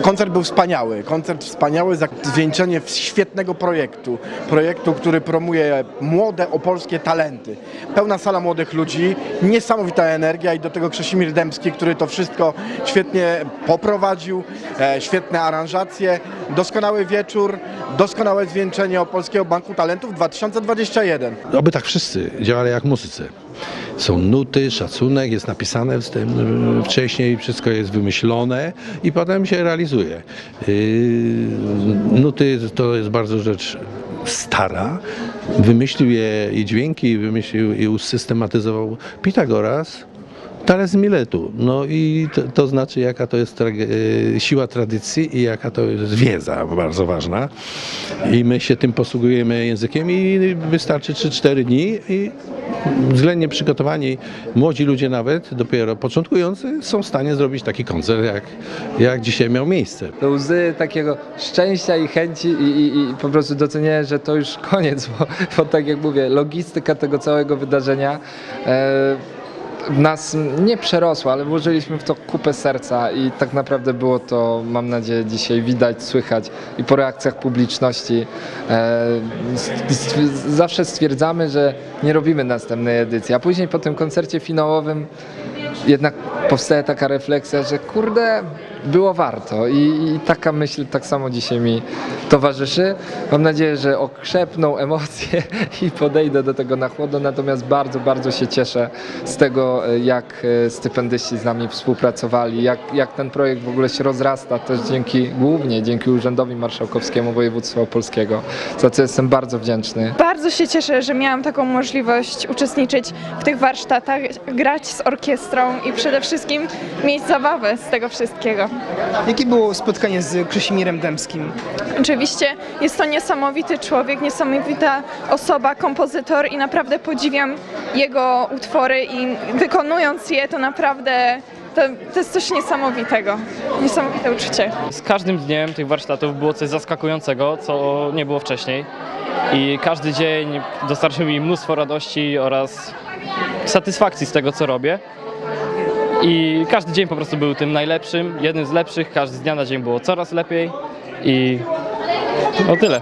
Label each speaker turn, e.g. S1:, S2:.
S1: Koncert był wspaniały, koncert wspaniały, za zwieńczenie świetnego projektu. Projektu, który promuje młode opolskie talenty. Pełna sala młodych ludzi, niesamowita energia i do tego Krzesimir Dębski, który to wszystko świetnie poprowadził, e, świetne aranżacje, doskonały wieczór, doskonałe zwieńczenie Opolskiego Banku Talentów 2021.
S2: Oby tak wszyscy działali jak muzycy. Są nuty, szacunek, jest napisane w tym y, wcześniej, wszystko jest wymyślone i potem się realizuje. Yy, Nuty to jest bardzo rzecz stara. Wymyślił je i dźwięki, wymyślił i usystematyzował Pitagoras. Thales z Miletu. No i to, to znaczy, jaka to jest trage- e, siła tradycji i jaka to jest wiedza bardzo ważna. I my się tym posługujemy językiem i wystarczy 3-4 dni i względnie przygotowani młodzi ludzie nawet, dopiero początkujący, są w stanie zrobić taki koncert, jak, jak dzisiaj miał miejsce.
S3: do łzy takiego szczęścia i chęci i, i, i po prostu docenienia, że to już koniec, bo, bo tak jak mówię, logistyka tego całego wydarzenia e, nas nie przerosła, ale włożyliśmy w to kupę serca i tak naprawdę było to, mam nadzieję, dzisiaj widać, słychać i po reakcjach publiczności. E, zawsze stwierdzamy, że nie robimy następnej edycji, a później po tym koncercie finałowym jednak powstaje taka refleksja, że kurde, było warto I, i taka myśl tak samo dzisiaj mi towarzyszy. Mam nadzieję, że okrzepną emocje i podejdę do tego na chłodno, natomiast bardzo, bardzo się cieszę z tego, e, jak e, stypendyści z nami współpracowali, jak, jak ten projekt w ogóle się rozrasta, też dzięki, głównie dzięki Urzędowi Marszałkowskiemu Województwa Opolskiego, za co jestem bardzo wdzięczny.
S4: Bardzo się cieszę, że miałam taką możliwość uczestniczyć w tych warsztatach, grać z orkiestrą i przede wszystkim mieć zabawę z tego wszystkiego.
S5: Jakie było spotkanie z Krzysimirem Dębskim?
S4: Oczywiście jest to niesamowity człowiek, niesamowita osoba, kompozytor i naprawdę podziwiam jego utwory i wykonując je to naprawdę to, to jest coś niesamowitego, niesamowite uczucie.
S6: Z każdym dniem tych warsztatów było coś zaskakującego, co nie było wcześniej. I każdy dzień dostarczył mi mnóstwo radości oraz satysfakcji z tego, co robię. I każdy dzień po prostu był tym najlepszym, jednym z lepszych. Każdy z dnia na dzień było coraz lepiej. I o tyle.